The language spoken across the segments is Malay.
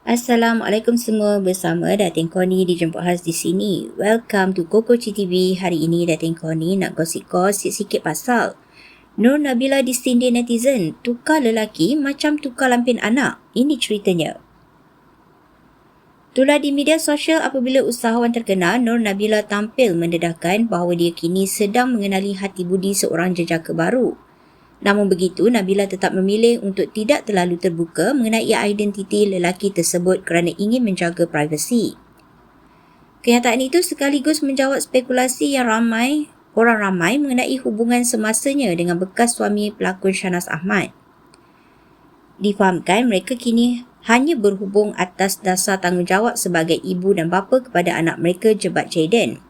Assalamualaikum semua bersama Datin Koni dijemput khas di sini. Welcome to Koko TV. Hari ini Datin Koni nak gosip-gosip sikit pasal Nur Nabila disindir netizen, tukar lelaki macam tukar lampin anak. Ini ceritanya. Tulah di media sosial apabila usahawan terkenal Nur Nabila tampil mendedahkan bahawa dia kini sedang mengenali hati budi seorang jejaka baru. Namun begitu, Nabila tetap memilih untuk tidak terlalu terbuka mengenai identiti lelaki tersebut kerana ingin menjaga privasi. Kenyataan itu sekaligus menjawab spekulasi yang ramai orang ramai mengenai hubungan semasanya dengan bekas suami pelakon Shanas Ahmad. Difahamkan mereka kini hanya berhubung atas dasar tanggungjawab sebagai ibu dan bapa kepada anak mereka Jebat Jaden.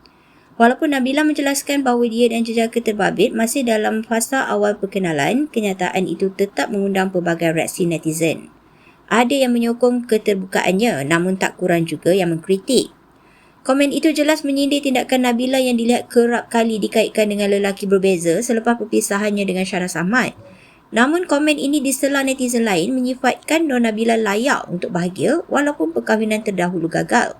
Walaupun Nabila menjelaskan bahawa dia dan jejaka terbabit masih dalam fasa awal perkenalan, kenyataan itu tetap mengundang pelbagai reaksi netizen. Ada yang menyokong keterbukaannya namun tak kurang juga yang mengkritik. Komen itu jelas menyindir tindakan Nabila yang dilihat kerap kali dikaitkan dengan lelaki berbeza selepas perpisahannya dengan Syarah Ahmad. Namun komen ini disela netizen lain menyifatkan Nur Nabila layak untuk bahagia walaupun perkahwinan terdahulu gagal.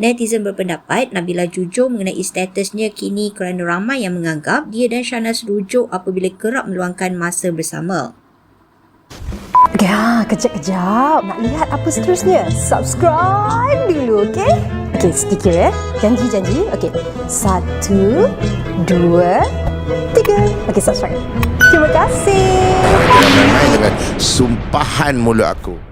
Netizen berpendapat Nabila jujur mengenai statusnya kini kerana ramai yang menganggap dia dan Shanas rujuk apabila kerap meluangkan masa bersama. Ya, kejap-kejap. Nak lihat apa seterusnya? Subscribe dulu, okey? Okey, sedikit ya. Janji-janji. Okey. Satu, dua, tiga. Okey, subscribe. Terima kasih. Dengan sumpahan mulut aku.